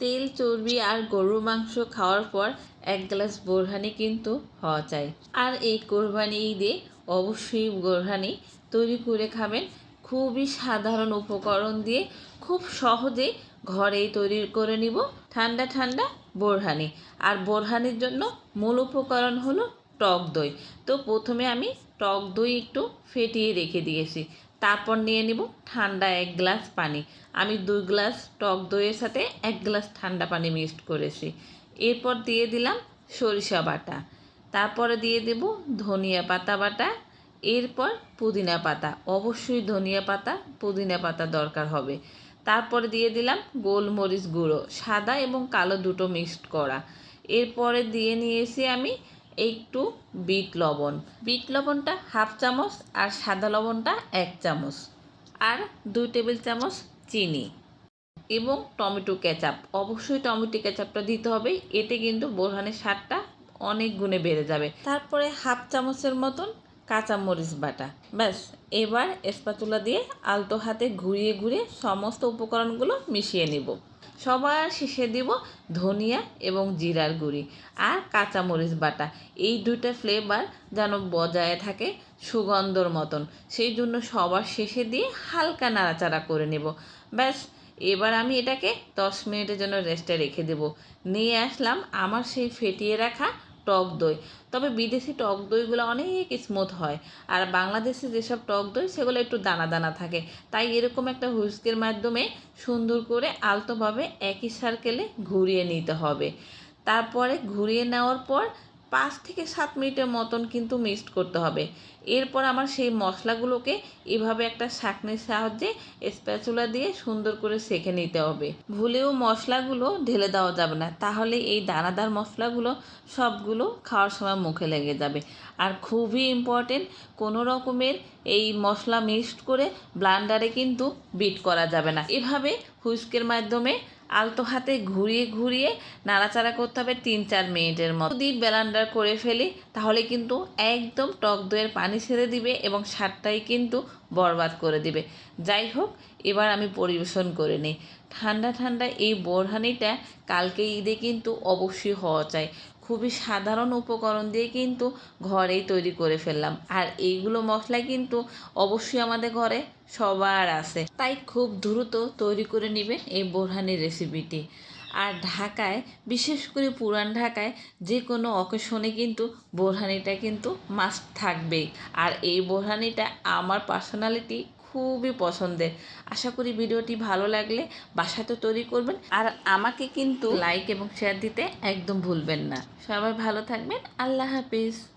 তেল, চর্বি আর গরুর মাংস খাওয়ার পর এক গ্লাস বোরহানি কিন্তু হওয়া চাই। আর এই কোরবানি ঈদে অবশ্যই বোরহানি তৈরি করে খাবেন। খুবই সাধারণ উপকরণ দিয়ে খুব সহজে ঘরেই তৈরি করে নিব ঠান্ডা ঠান্ডা বোরহানি। আর বোরহানির জন্য মূল উপকরণ হলো টক দই। তো প্রথমে আমি টক দই একটু ফেটিয়ে রেখে দিয়েছি। তারপর নিয়ে নিব ঠান্ডা এক গ্লাস পানি। আমি দুই গ্লাস টক দইয়ের সাথে এক গ্লাস ঠান্ডা পানি মিক্সড করেছি। এরপর দিয়ে দিলাম সরিষা বাটা। তারপরে দিয়ে দেব ধনিয়া পাতা বাটা। এরপর পুদিনা পাতা। অবশ্যই ধনিয়া পাতা, পুদিনা পাতা দরকার হবে। তারপরে দিয়ে দিলাম গোলমরিচ গুঁড়ো। সাদা এবং কালো দুটো মিক্সড করা। এরপরে দিয়ে নিয়েছি আমি একটু বিট লবণ। বিট লবণটা হাফ চামচ আর সাদা লবণটা এক চামচ আর দুই টেবিল চামচ চিনি এবং টমেটো কেচাপ। অবশ্যই টমেটো কেচাপটা দিতে হবে, এতে কিন্তু বোরহানের স্বাদটা অনেক গুণে বেড়ে যাবে। তারপরে হাফ চামচের মতন কাঁচামরিচ বাটা। ব্যাস, এবার স্পাচুলা দিয়ে আলতো হাতে ঘুরিয়ে ঘুরিয়ে সমস্ত উপকরণগুলো মিশিয়ে নিব। সবার শেষে দিব ধনিয়া এবং জিরার গুঁড়ি আর কাঁচামরিচ বাটা। এই দুইটা ফ্লেভার যেন বজায় থাকে সুগন্ধর মতন। সেই জন্য সবার শেষে দিয়ে হালকা নাড়াচাড়া করে নেব। ব্যাস, এবার আমি এটাকে দশ মিনিটের জন্য রেস্টে রেখে দেব। নিয়ে আসলাম আমার সেই ফেটিয়ে রাখা টক দই। তবে বিদেশি টক দইগুলো অনেক স্মুথ হয়। আর বাংলাদেশে যেসব টক দই, সেগুলো একটু দানা দানা থাকে। তাই এরকম একটা হুইস্কের মাধ্যমে সুন্দর করে আলতোভাবে একই সার্কেলে ঘুরিয়ে নিতে হবে। তারপরে ঘুরিয়ে নেওয়ার পর পাঁচ থেকে সাত মিনিটের মতন কিন্তু মিক্সড করতে হবে। এরপর আমার সেই মশলাগুলোকে এভাবে একটা শাকনির সাহায্যে স্প্যাচুলা দিয়ে সুন্দর করে সেঁকে নিতে হবে। ভুলেও মশলাগুলো ঢেলে দেওয়া যাবে না, তাহলে এই দানাদার মশলাগুলো সবগুলো খাওয়ার সময় মুখে লেগে যাবে। আর খুবই ইম্পর্টেন্ট কোনো রকমের এই মশলা মিক্সড করে ব্লান্ডারে কিন্তু বিট করা যাবে না। এভাবে হুইস্কের মাধ্যমে আলতো হাতে ঘুরিয়ে ঘুরিয়ে নাড়াচাড়া করতে হবে তিন চার মিনিটের মতো। যদি ব্যালান্ডার করে ফেলি, তাহলে কিন্তু একদম টক দইয়ের পানি ছেড়ে দিবে এবং স্বাদটাই কিন্তু বরবাদ করে দিবে। যাই হোক, এবার আমি পরিবেশন করে নিই। ঠান্ডা ঠান্ডা এই বোরহানিটা কালকে ঈদে কিন্তু অবশ্যই হওয়া চাই। খুবই সাধারণ উপকরণ দিয়ে কিন্তু ঘরেই তৈরি করে ফেললাম। আর এইগুলো মশলা কিন্তু অবশ্যই আমাদের ঘরে সবার আছে। তাই খুব দ্রুত তৈরি করে নেবেন এই বোরহানি রেসিপিটি আর ঢাকায়, বিশেষ করে পুরান ঢাকায় যে কোনো অকেশনে কিন্তু বোরহানিটা কিন্তু মাস্ট থাকবেই। আর এই বোরহানিটা আমার পার্সোনালিটি খুবই পছন্দের। আশা করি ভিডিওটি ভালো লাগলে বাসাতে তৈরি করবেন, আর আমাকে কিন্তু লাইক এবং শেয়ার দিতে একদম ভুলবেন না। সবাই ভালো থাকবেন, আল্লাহ হাফিজ।